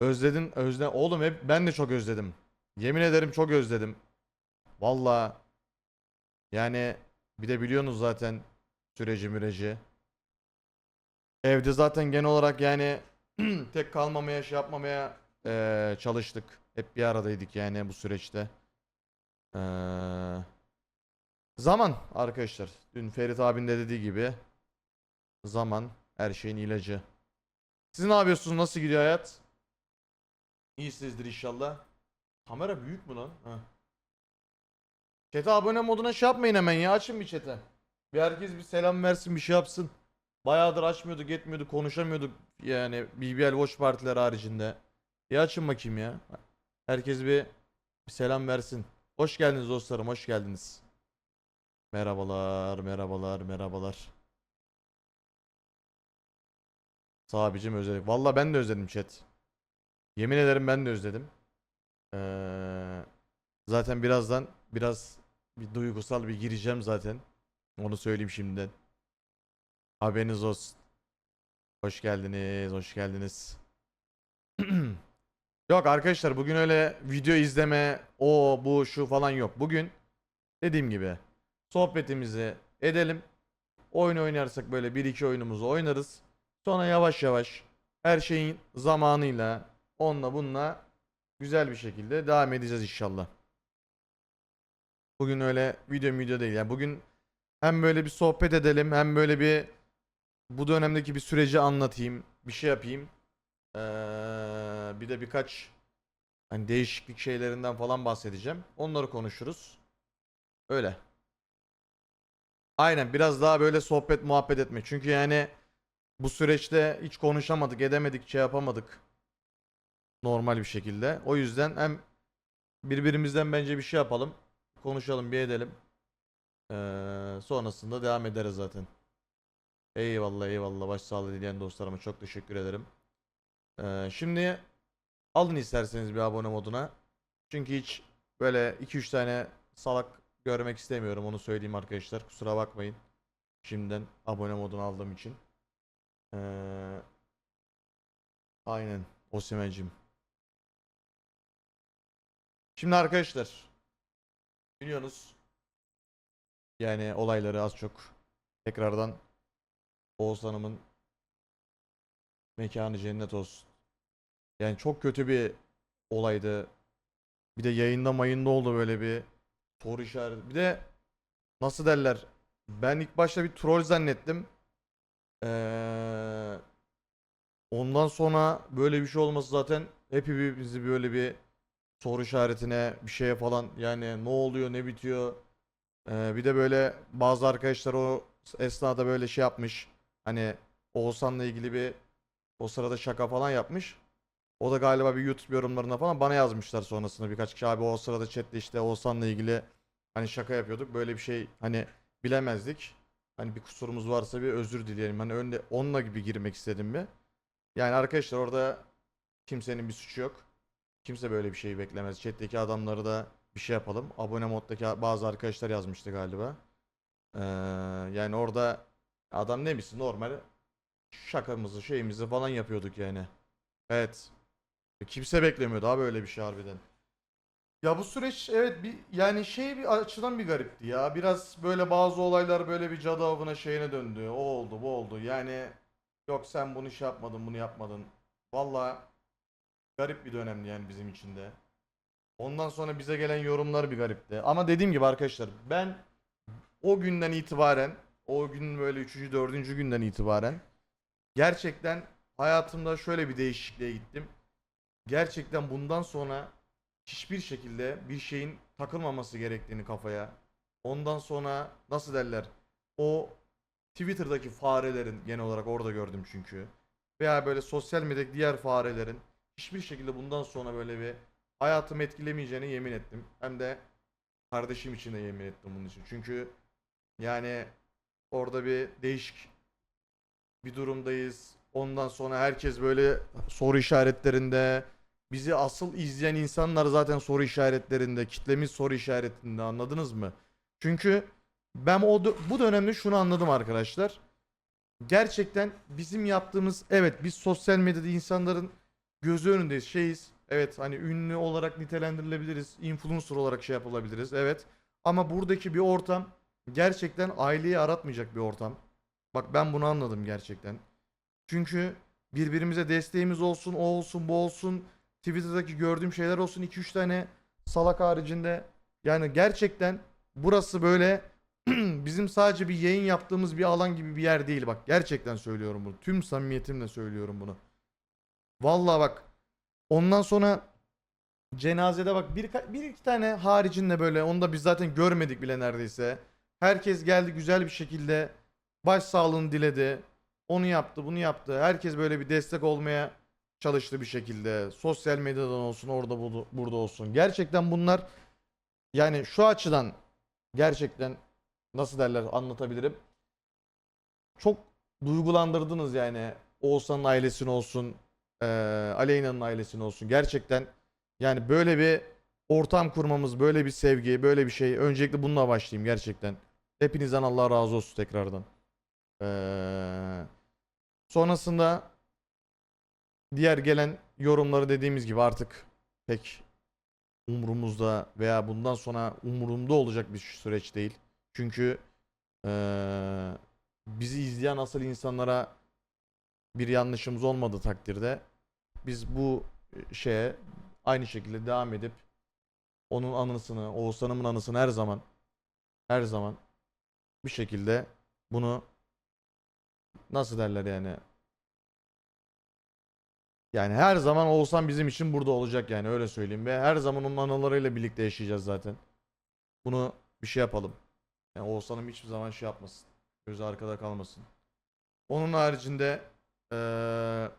Özledin, özle. Oğlum hep ben de çok özledim. Yemin ederim çok özledim. Vallahi yani bir de biliyorsunuz zaten süreci müreci. Evde zaten genel olarak yani tek kalmamaya şey yapmamaya eee, çalıştık. Hep bir aradaydık yani bu süreçte. Eee, zaman arkadaşlar. Dün Ferit abin de dediği gibi zaman her şeyin ilacı. Siz ne yapıyorsunuz? Nasıl gidiyor hayat? İyisinizdir inşallah. Kamera büyük mü lan? Ha. Chat'e abone moduna şey yapmayın hemen ya. Açın bir chat'e. Bir herkes bir selam versin bir şey yapsın. Bayağıdır açmıyorduk etmiyorduk konuşamıyorduk yani BBL Watch partiler haricinde. Bir açın bakayım ya. Herkes bir, bir selam versin. Hoş geldiniz dostlarım hoş geldiniz. Merhabalar merhabalar merhabalar. Sabicim özledik. Valla ben de özledim chat. Yemin ederim ben de özledim. Ee, zaten birazdan biraz bir duygusal bir gireceğim zaten. Onu söyleyeyim şimdiden. Haberiniz olsun. Hoş geldiniz, hoş geldiniz. Yok arkadaşlar bugün öyle video izleme, o bu şu falan yok. Bugün dediğim gibi sohbetimizi edelim. Oyun oynarsak böyle bir iki oyunumuzu oynarız. Sonra yavaş yavaş her şeyin zamanıyla onunla bununla güzel bir şekilde devam edeceğiz inşallah. Bugün öyle video video değil. Yani bugün hem böyle bir sohbet edelim hem böyle bir bu dönemdeki bir süreci anlatayım. Bir şey yapayım. Ee, bir de birkaç hani değişiklik şeylerinden falan bahsedeceğim. Onları konuşuruz. Öyle. Aynen biraz daha böyle sohbet muhabbet etmek. Çünkü yani bu süreçte hiç konuşamadık, edemedik, şey yapamadık. Normal bir şekilde. O yüzden hem birbirimizden bence bir şey yapalım. Konuşalım, bir edelim. Ee, sonrasında devam ederiz zaten. Eyvallah eyvallah başsağlığı dileyen dostlarıma çok teşekkür ederim. Ee, şimdi alın isterseniz bir abone moduna. Çünkü hiç böyle 2-3 tane salak görmek istemiyorum onu söyleyeyim arkadaşlar. Kusura bakmayın. Şimdiden abone modunu aldığım için. Ee, aynen Osimen'cim. Şimdi arkadaşlar biliyorsunuz yani olayları az çok tekrardan Oğuz Hanım'ın mekanı cennet olsun. Yani çok kötü bir olaydı. Bir de yayında mayında oldu böyle bir soru işareti. Bir de nasıl derler? Ben ilk başta bir troll zannettim. Ee, ondan sonra böyle bir şey olması zaten hepimizi böyle bir soru işaretine bir şeye falan yani ne oluyor ne bitiyor. Ee, bir de böyle bazı arkadaşlar o esnada böyle şey yapmış. Hani Oğuzhan'la ilgili bir o sırada şaka falan yapmış. O da galiba bir YouTube yorumlarına falan bana yazmışlar sonrasında birkaç kişi abi o sırada chatte işte Oğuzhan'la ilgili hani şaka yapıyorduk. Böyle bir şey hani bilemezdik. Hani bir kusurumuz varsa bir özür dileyelim. Hani önde onunla gibi girmek istedim bir. Yani arkadaşlar orada kimsenin bir suçu yok. Kimse böyle bir şey beklemez. Chat'teki adamları da bir şey yapalım. Abone moddaki bazı arkadaşlar yazmıştı galiba. Ee, yani orada adam ne misin normal şakamızı şeyimizi falan yapıyorduk yani. Evet. Kimse beklemiyordu abi öyle bir şey harbiden. Ya bu süreç evet bir yani şey bir açıdan bir garipti ya. Biraz böyle bazı olaylar böyle bir cadı avına şeyine döndü. O oldu bu oldu. Yani yok sen bunu şey yapmadın bunu yapmadın. Valla garip bir dönemdi yani bizim için de. Ondan sonra bize gelen yorumlar bir garipti. Ama dediğim gibi arkadaşlar ben o günden itibaren o gün böyle 3. 4. günden itibaren gerçekten hayatımda şöyle bir değişikliğe gittim. Gerçekten bundan sonra hiçbir şekilde bir şeyin takılmaması gerektiğini kafaya. Ondan sonra nasıl derler? O Twitter'daki farelerin genel olarak orada gördüm çünkü. Veya böyle sosyal medyadaki diğer farelerin hiçbir şekilde bundan sonra böyle bir hayatımı etkilemeyeceğine yemin ettim. Hem de kardeşim için de yemin ettim bunun için. Çünkü yani orada bir değişik bir durumdayız. Ondan sonra herkes böyle soru işaretlerinde. Bizi asıl izleyen insanlar zaten soru işaretlerinde. Kitlemiz soru işaretinde anladınız mı? Çünkü ben o bu dönemde şunu anladım arkadaşlar. Gerçekten bizim yaptığımız evet biz sosyal medyada insanların gözü önündeyiz, şeyiz. Evet hani ünlü olarak nitelendirilebiliriz. Influencer olarak şey yapılabiliriz. Evet. Ama buradaki bir ortam gerçekten aileyi aratmayacak bir ortam. Bak ben bunu anladım gerçekten. Çünkü birbirimize desteğimiz olsun, o olsun, bu olsun. Twitter'daki gördüğüm şeyler olsun 2-3 tane salak haricinde. Yani gerçekten burası böyle bizim sadece bir yayın yaptığımız bir alan gibi bir yer değil bak. Gerçekten söylüyorum bunu. Tüm samimiyetimle söylüyorum bunu. Vallahi bak. Ondan sonra cenazede bak bir, bir iki tane haricinde böyle onu da biz zaten görmedik bile neredeyse. Herkes geldi güzel bir şekilde başsağlığını diledi. Onu yaptı, bunu yaptı. Herkes böyle bir destek olmaya çalıştı bir şekilde. Sosyal medyadan olsun, orada bu- burada olsun. Gerçekten bunlar yani şu açıdan gerçekten nasıl derler anlatabilirim. Çok duygulandırdınız yani. Oğuzhan'ın ailesini olsun, eee Aleyna'nın ailesini olsun. Gerçekten yani böyle bir ortam kurmamız, böyle bir sevgi, böyle bir şey. Öncelikle bununla başlayayım gerçekten. Hepinizden Allah razı olsun tekrardan. Eee, sonrasında diğer gelen yorumları dediğimiz gibi artık pek umurumuzda veya bundan sonra umurumda olacak bir süreç değil. Çünkü eee, bizi izleyen asıl insanlara bir yanlışımız olmadığı takdirde biz bu şeye aynı şekilde devam edip onun anısını, Oğuzhan'ımın anısını her zaman her zaman bir şekilde bunu nasıl derler yani yani her zaman Oğuzhan bizim için burada olacak yani öyle söyleyeyim ve her zaman onun anılarıyla birlikte yaşayacağız zaten. Bunu bir şey yapalım. Yani Oğuzhan'ım hiçbir zaman şey yapmasın. Gözü arkada kalmasın. Onun haricinde eee,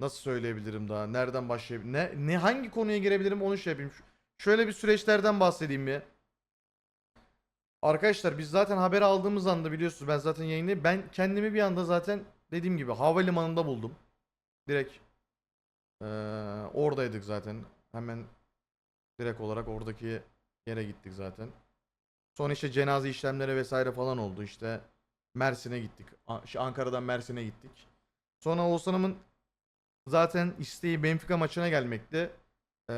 nasıl söyleyebilirim daha? Nereden başlayabilirim? Ne, ne hangi konuya girebilirim onu şey yapayım. Şöyle bir süreçlerden bahsedeyim bir. Arkadaşlar biz zaten haber aldığımız anda biliyorsunuz ben zaten yayındayım. Ben kendimi bir anda zaten dediğim gibi havalimanında buldum. Direkt eee, oradaydık zaten. Hemen direkt olarak oradaki yere gittik zaten. Sonra işte cenaze işlemleri vesaire falan oldu. İşte Mersin'e gittik. Ankara'dan Mersin'e gittik. Sonra Oğuzhan'ımın zaten isteği Benfica maçına gelmekti. Ee,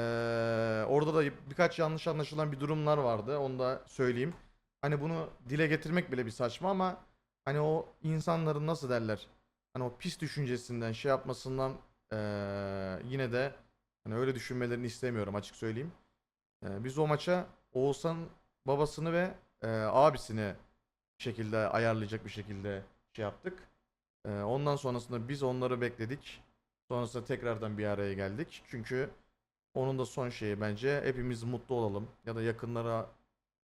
orada da birkaç yanlış anlaşılan bir durumlar vardı. Onu da söyleyeyim. Hani bunu dile getirmek bile bir saçma ama hani o insanların nasıl derler? Hani o pis düşüncesinden şey yapmasından ee, yine de hani öyle düşünmelerini istemiyorum açık söyleyeyim. Ee, biz o maça Oğuzhan babasını ve ee, abisini şekilde ayarlayacak bir şekilde şey yaptık. Ee, ondan sonrasında biz onları bekledik. Sonrasında tekrardan bir araya geldik. Çünkü onun da son şeyi bence hepimiz mutlu olalım. Ya da yakınlara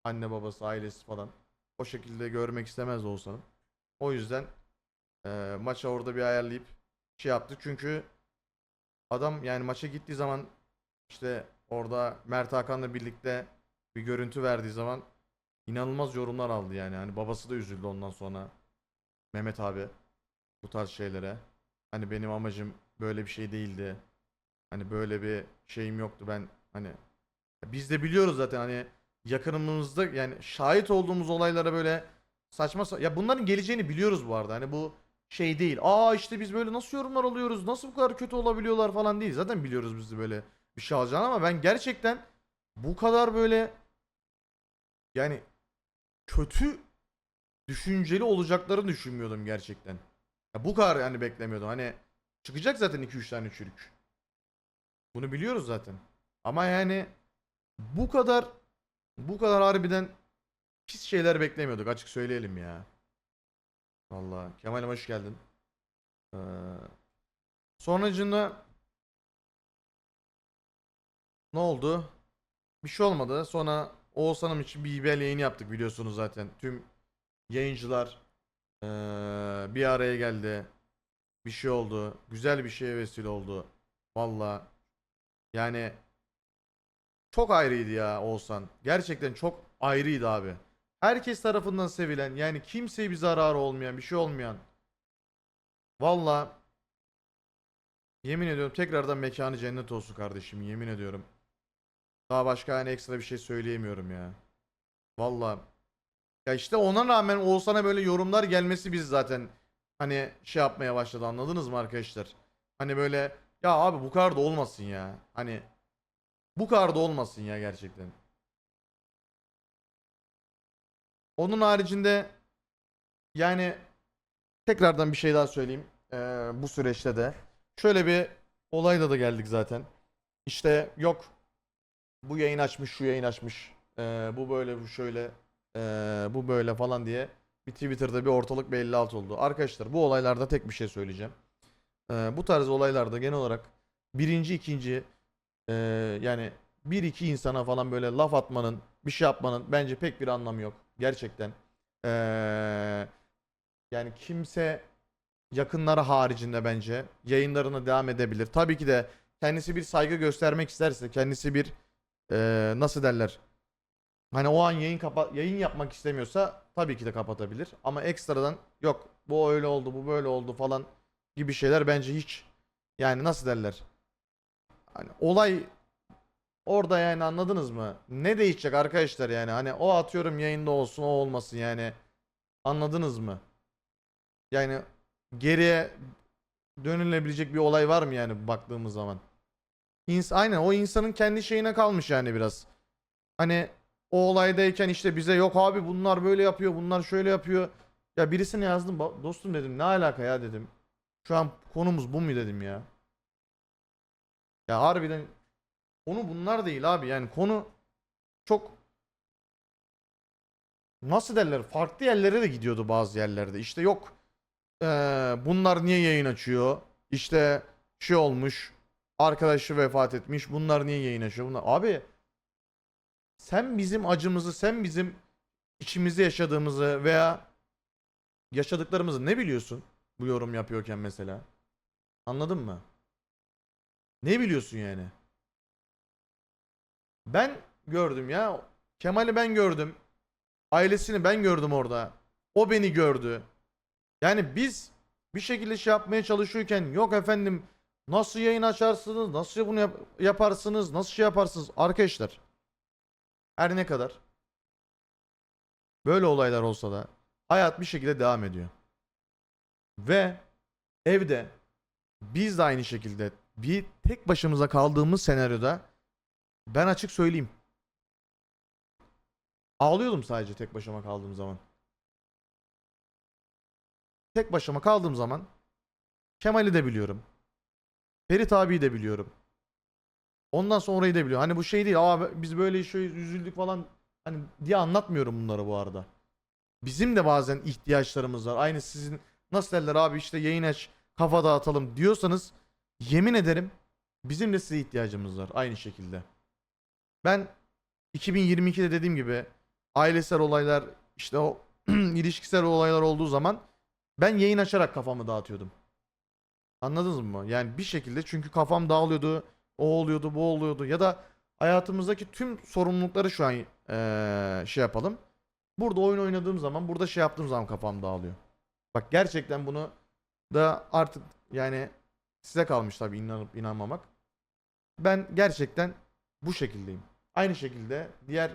anne babası ailesi falan o şekilde görmek istemez olsanım. O yüzden e, maça orada bir ayarlayıp şey yaptık. Çünkü adam yani maça gittiği zaman işte orada Mert Hakan'la birlikte bir görüntü verdiği zaman inanılmaz yorumlar aldı yani. Hani babası da üzüldü ondan sonra. Mehmet abi bu tarz şeylere. Hani benim amacım böyle bir şey değildi. Hani böyle bir şeyim yoktu ben hani biz de biliyoruz zaten hani yakınımızda yani şahit olduğumuz olaylara böyle saçma sa- ya bunların geleceğini biliyoruz bu arada. Hani bu şey değil. Aa işte biz böyle nasıl yorumlar alıyoruz? Nasıl bu kadar kötü olabiliyorlar falan değil. Zaten biliyoruz biz de böyle bir şey alacağını ama ben gerçekten bu kadar böyle yani kötü düşünceli olacaklarını düşünmüyordum gerçekten. Ya bu kadar yani beklemiyordum. Hani çıkacak zaten 2-3 tane çürük. Bunu biliyoruz zaten. Ama yani bu kadar bu kadar harbiden pis şeyler beklemiyorduk açık söyleyelim ya. Vallahi Kemal'im hoş geldin. Ee, sonracında ne oldu? Bir şey olmadı. Sonra Oğuzhan'ım için bir İBL yayını yaptık biliyorsunuz zaten. Tüm yayıncılar eee, bir araya geldi. Bir şey oldu. Güzel bir şeye vesile oldu. Valla. Yani çok ayrıydı ya Oğuzhan. Gerçekten çok ayrıydı abi. Herkes tarafından sevilen yani kimseye bir zararı olmayan bir şey olmayan. Valla yemin ediyorum tekrardan mekanı cennet olsun kardeşim yemin ediyorum. Daha başka hani ekstra bir şey söyleyemiyorum ya. Valla. Ya işte ona rağmen Oğuzhan'a böyle yorumlar gelmesi biz zaten hani şey yapmaya başladı anladınız mı arkadaşlar? Hani böyle ya abi bu kadar da olmasın ya. Hani bu kadar da olmasın ya gerçekten. Onun haricinde yani tekrardan bir şey daha söyleyeyim. Ee, bu süreçte de. Şöyle bir olayla da geldik zaten. İşte yok bu yayın açmış, şu yayın açmış. ee, bu böyle, bu şöyle, ee, bu böyle falan diye bir Twitter'da bir ortalık bir 56 oldu. Arkadaşlar bu olaylarda tek bir şey söyleyeceğim. Ee, bu tarz olaylarda genel olarak birinci, ikinci ee, yani bir iki insana falan böyle laf atmanın, bir şey yapmanın bence pek bir anlamı yok. Gerçekten. Ee, yani kimse yakınları haricinde bence yayınlarına devam edebilir. Tabii ki de kendisi bir saygı göstermek isterse, kendisi bir ee, nasıl derler? Hani o an yayın kapa yayın yapmak istemiyorsa tabii ki de kapatabilir. Ama ekstradan yok bu öyle oldu, bu böyle oldu falan gibi şeyler bence hiç yani nasıl derler? Hani olay orada yani anladınız mı? Ne değişecek arkadaşlar yani? Hani o atıyorum yayında olsun, o olmasın yani. Anladınız mı? Yani geriye dönülebilecek bir olay var mı yani baktığımız zaman? İns aynen o insanın kendi şeyine kalmış yani biraz. Hani o olaydayken işte bize yok abi bunlar böyle yapıyor, bunlar şöyle yapıyor. Ya birisine yazdım "Ba- dostum dedim ne alaka ya dedim. Şu an konumuz bu mu dedim ya. Ya harbiden konu bunlar değil abi yani konu çok nasıl derler farklı yerlere de gidiyordu bazı yerlerde. İşte yok eee, bunlar niye yayın açıyor? İşte şey olmuş arkadaşı vefat etmiş bunlar niye yayın açıyor? Bunlar abi sen bizim acımızı sen bizim içimizde yaşadığımızı veya yaşadıklarımızı ne biliyorsun bu yorum yapıyorken mesela? Anladın mı? Ne biliyorsun yani? Ben gördüm ya. Kemal'i ben gördüm. Ailesini ben gördüm orada. O beni gördü. Yani biz bir şekilde şey yapmaya çalışıyorken yok efendim nasıl yayın açarsınız, nasıl bunu yap- yaparsınız, nasıl şey yaparsınız arkadaşlar. Her ne kadar böyle olaylar olsa da hayat bir şekilde devam ediyor. Ve evde biz de aynı şekilde bir tek başımıza kaldığımız senaryoda ben açık söyleyeyim. Ağlıyordum sadece tek başıma kaldığım zaman. Tek başıma kaldığım zaman Kemal'i de biliyorum. Ferit abiyi de biliyorum. Ondan sonrayı da biliyorum. Hani bu şey değil. Aa biz böyle şöyle üzüldük falan hani diye anlatmıyorum bunları bu arada. Bizim de bazen ihtiyaçlarımız var. Aynı sizin nasıl derler abi işte yayın aç kafa dağıtalım diyorsanız yemin ederim bizim de size ihtiyacımız var aynı şekilde. Ben 2022'de dediğim gibi ailesel olaylar işte o ilişkisel olaylar olduğu zaman ben yayın açarak kafamı dağıtıyordum. Anladınız mı? Yani bir şekilde çünkü kafam dağılıyordu. O oluyordu, bu oluyordu ya da hayatımızdaki tüm sorumlulukları şu an eee, şey yapalım. Burada oyun oynadığım zaman, burada şey yaptığım zaman kafam dağılıyor. Bak gerçekten bunu da artık yani size kalmış tabii inanıp inanmamak. Ben gerçekten bu şekildeyim. Aynı şekilde diğer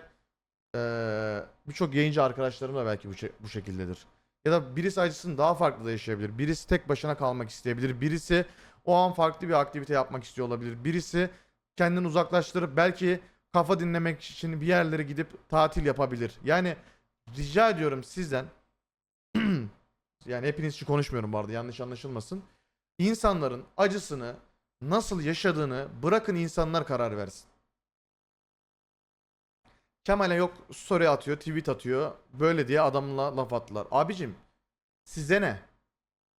eee, birçok yayıncı arkadaşlarım da belki bu, bu şekildedir. Ya da birisi acısını daha farklı da yaşayabilir. Birisi tek başına kalmak isteyebilir. Birisi o an farklı bir aktivite yapmak istiyor olabilir. Birisi kendini uzaklaştırıp belki kafa dinlemek için bir yerlere gidip tatil yapabilir. Yani rica ediyorum sizden yani hepiniz için konuşmuyorum bu arada yanlış anlaşılmasın. İnsanların acısını nasıl yaşadığını bırakın insanlar karar versin. Kemal'e yok story atıyor, tweet atıyor. Böyle diye adamla laf attılar. Abicim size ne?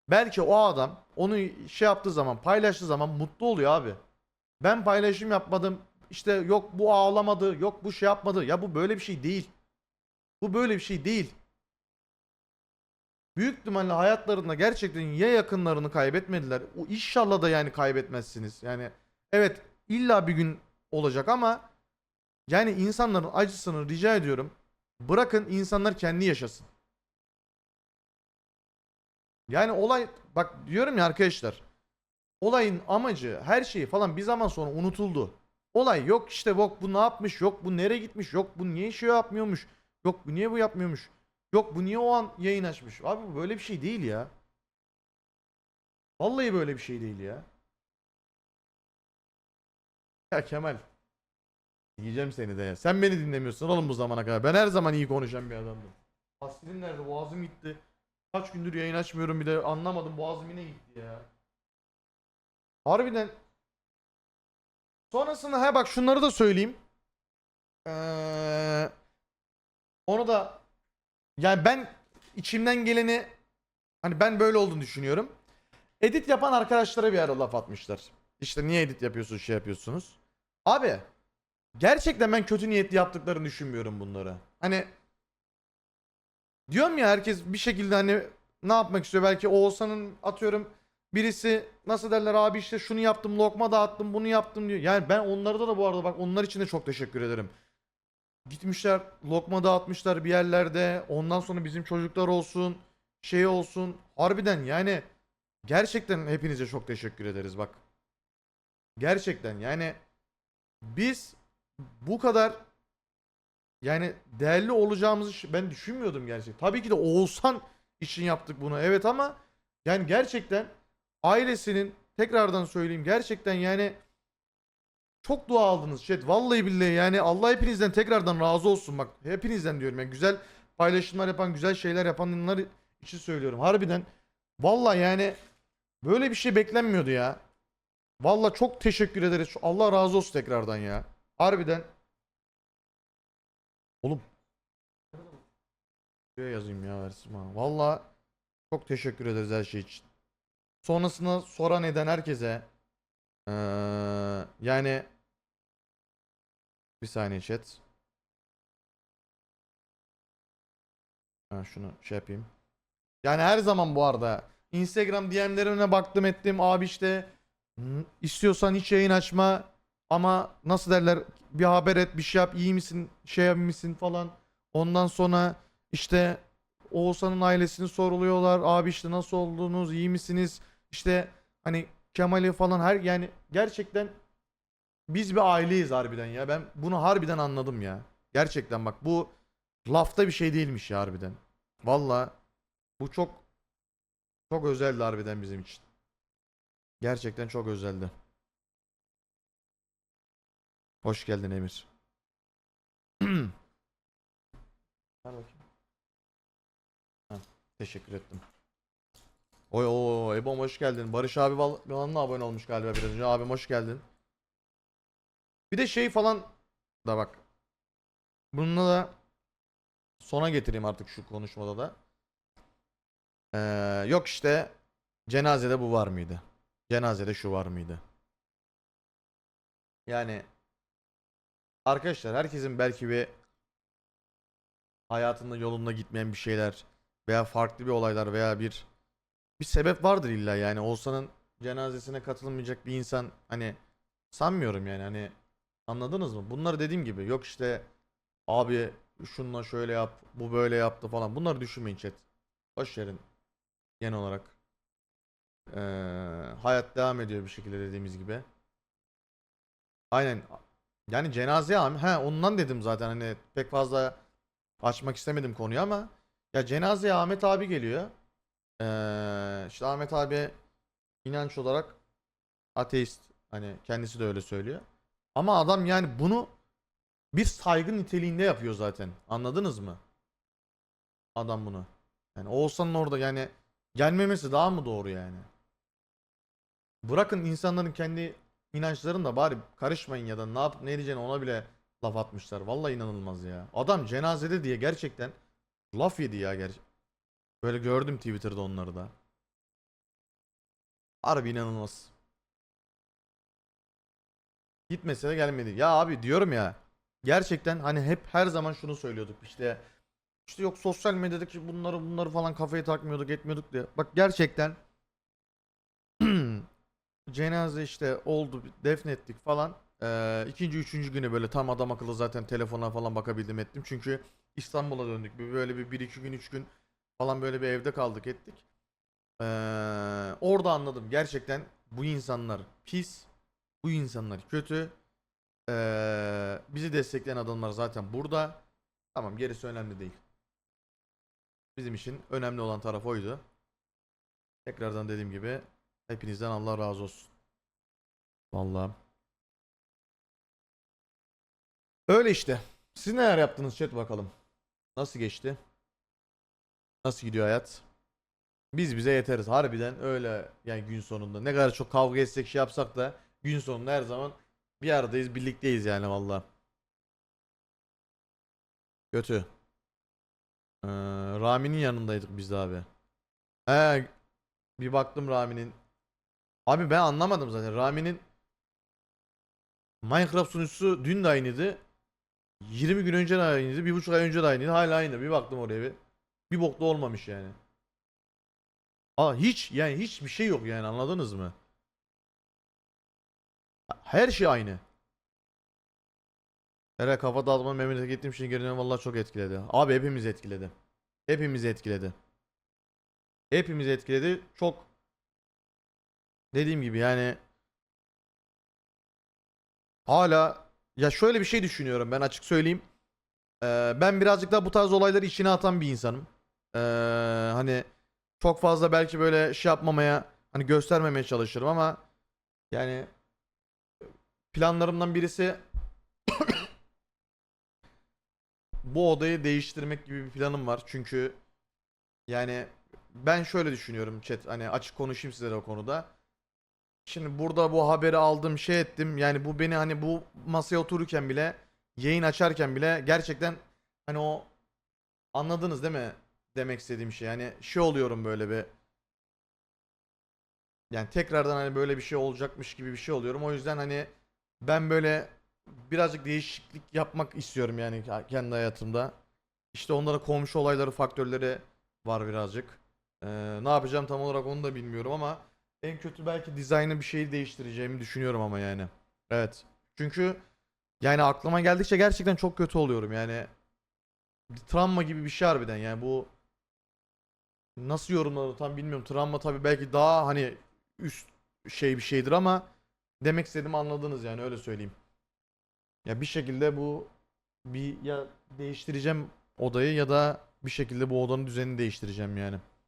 Belki o adam onu şey yaptığı zaman, paylaştığı zaman mutlu oluyor abi. Ben paylaşım yapmadım. İşte yok bu ağlamadı, yok bu şey yapmadı. Ya bu böyle bir şey değil. Bu böyle bir şey değil. Büyük ihtimalle hayatlarında gerçekten ya yakınlarını kaybetmediler. O inşallah da yani kaybetmezsiniz. Yani evet illa bir gün olacak ama yani insanların acısını rica ediyorum. Bırakın insanlar kendi yaşasın. Yani olay bak diyorum ya arkadaşlar. Olayın amacı her şeyi falan bir zaman sonra unutuldu. Olay yok işte yok bu ne yapmış yok bu nereye gitmiş yok bu niye şey yapmıyormuş yok bu niye bu yapmıyormuş yok bu niye o an yayın açmış. Abi bu böyle bir şey değil ya. Vallahi böyle bir şey değil ya. Ya Kemal. Yiyeceğim seni de ya. Sen beni dinlemiyorsun oğlum bu zamana kadar. Ben her zaman iyi konuşan bir adamdım. Aslım nerede? Boğazım gitti. Kaç gündür yayın açmıyorum bir de anlamadım. Boğazım yine gitti ya. Harbiden. Sonrasında ha bak şunları da söyleyeyim. Ee, onu da yani ben içimden geleni hani ben böyle olduğunu düşünüyorum. Edit yapan arkadaşlara bir ara laf atmışlar. İşte niye edit yapıyorsunuz şey yapıyorsunuz. Abi gerçekten ben kötü niyetli yaptıklarını düşünmüyorum bunları. Hani diyorum ya herkes bir şekilde hani ne yapmak istiyor belki Oğuzhan'ın atıyorum birisi nasıl derler abi işte şunu yaptım lokma dağıttım bunu yaptım diyor. Yani ben onlarda da bu arada bak onlar için de çok teşekkür ederim. Gitmişler lokma dağıtmışlar bir yerlerde ondan sonra bizim çocuklar olsun şey olsun harbiden yani gerçekten hepinize çok teşekkür ederiz bak. Gerçekten yani biz bu kadar yani değerli olacağımızı ben düşünmüyordum gerçekten. Tabii ki de Oğuzhan için yaptık bunu evet ama yani gerçekten ailesinin tekrardan söyleyeyim gerçekten yani çok dua aldınız chat. Vallahi billahi yani Allah hepinizden tekrardan razı olsun bak. Hepinizden diyorum yani güzel paylaşımlar yapan, güzel şeyler yapanlar için söylüyorum. Harbiden vallahi yani böyle bir şey beklenmiyordu ya. Vallahi çok teşekkür ederiz. Allah razı olsun tekrardan ya. Harbiden. Oğlum. Şuraya yazayım ya versin bana. Vallahi çok teşekkür ederiz her şey için. Sonrasında soran eden herkese eee, yani bir saniye chat. Ha, şunu şey yapayım. Yani her zaman bu arada Instagram DM'lerine baktım ettim abi işte "Hı, istiyorsan hiç yayın açma ama nasıl derler bir haber et bir şey yap iyi misin şey misin falan. Ondan sonra işte Oğuzhan'ın ailesini soruluyorlar abi işte nasıl oldunuz iyi misiniz işte hani Kemal'i falan her yani gerçekten biz bir aileyiz harbiden ya ben bunu harbiden anladım ya. Gerçekten bak bu lafta bir şey değilmiş ya harbiden. Valla bu çok çok özeldi harbiden bizim için. Gerçekten çok özeldi. Hoş geldin Emir. Ver bakayım. Ha, teşekkür ettim. Oy oy Ebom hoş geldin. Barış abi falan abone olmuş galiba biraz önce. Abim hoş geldin. Bir de şey falan da bak. Bununla da sona getireyim artık şu konuşmada da. Ee, yok işte cenazede bu var mıydı? Cenazede şu var mıydı? Yani arkadaşlar herkesin belki bir hayatında yolunda gitmeyen bir şeyler veya farklı bir olaylar veya bir bir sebep vardır illa yani Oğuzhan'ın cenazesine katılmayacak bir insan hani sanmıyorum yani hani anladınız mı? Bunları dediğim gibi yok işte abi şununla şöyle yap bu böyle yaptı falan bunları düşünmeyin chat. Boş verin genel olarak. Ee, hayat devam ediyor bir şekilde dediğimiz gibi. Aynen. Yani cenazeye am he ondan dedim zaten hani pek fazla açmak istemedim konuyu ama ya cenazeye Ahmet abi geliyor. Ee, işte Ahmet abi inanç olarak ateist hani kendisi de öyle söylüyor. Ama adam yani bunu bir saygı niteliğinde yapıyor zaten. Anladınız mı? Adam bunu. Yani Oğuzhan'ın orada yani gelmemesi daha mı doğru yani? Bırakın insanların kendi inançlarını da bari karışmayın ya da ne yapıp ne edeceğini ona bile laf atmışlar. Vallahi inanılmaz ya. Adam cenazede diye gerçekten laf yedi ya gerçi. Böyle gördüm Twitter'da onları da. Harbi inanılmaz. Gitmese de gelmedi. Ya abi diyorum ya. Gerçekten hani hep her zaman şunu söylüyorduk işte işte yok sosyal medyadaki bunları bunları falan kafaya takmıyorduk etmiyorduk diye. Bak gerçekten cenaze işte oldu defnettik falan. Ee, ikinci üçüncü güne böyle tam adam akıllı zaten telefona falan bakabildim ettim. Çünkü İstanbul'a döndük. Böyle bir, bir iki gün üç gün falan böyle bir evde kaldık ettik. Ee, orada anladım gerçekten bu insanlar pis. Bu insanlar kötü. Ee, bizi destekleyen adamlar zaten burada. Tamam gerisi önemli değil. Bizim için önemli olan taraf oydu. Tekrardan dediğim gibi hepinizden Allah razı olsun. Vallahi Öyle işte. Siz neler yaptınız chat bakalım. Nasıl geçti? Nasıl gidiyor hayat? Biz bize yeteriz. Harbiden öyle yani gün sonunda. Ne kadar çok kavga etsek şey yapsak da gün sonunda her zaman bir aradayız, birlikteyiz yani valla. Kötü. Ee, Rami'nin yanındaydık biz de abi. He, bir baktım Rami'nin. Abi ben anlamadım zaten. Rami'nin Minecraft sunucusu dün de aynıydı. 20 gün önce de aynıydı. Bir buçuk ay önce de aynıydı. Hala aynı. Bir baktım oraya bir. Bir bokta olmamış yani. Aa hiç yani hiçbir şey yok yani anladınız mı? Her şey aynı. Hele kafa dağıtma memlekete gittiğim için geri vallahi çok etkiledi. Abi hepimiz etkiledi. Hepimizi etkiledi. Hepimizi etkiledi. Çok dediğim gibi yani hala ya şöyle bir şey düşünüyorum ben açık söyleyeyim. Ee, ben birazcık daha bu tarz olayları içine atan bir insanım. Ee, hani çok fazla belki böyle şey yapmamaya hani göstermemeye çalışırım ama yani planlarımdan birisi bu odayı değiştirmek gibi bir planım var. Çünkü yani ben şöyle düşünüyorum chat hani açık konuşayım size de o konuda. Şimdi burada bu haberi aldım şey ettim yani bu beni hani bu masaya otururken bile yayın açarken bile gerçekten hani o anladınız değil mi demek istediğim şey yani şey oluyorum böyle bir yani tekrardan hani böyle bir şey olacakmış gibi bir şey oluyorum o yüzden hani ben böyle birazcık değişiklik yapmak istiyorum yani kendi hayatımda. İşte onda da komşu olayları faktörleri var birazcık. Ee, ne yapacağım tam olarak onu da bilmiyorum ama en kötü belki dizaynı bir şeyi değiştireceğimi düşünüyorum ama yani. Evet. Çünkü yani aklıma geldikçe gerçekten çok kötü oluyorum yani. Travma gibi bir şey harbiden yani bu nasıl yorumlanır tam bilmiyorum. Travma tabii belki daha hani üst şey bir şeydir ama demek istediğimi anladınız yani öyle söyleyeyim. Ya bir şekilde bu bir ya değiştireceğim odayı ya da bir şekilde bu odanın düzenini değiştireceğim yani.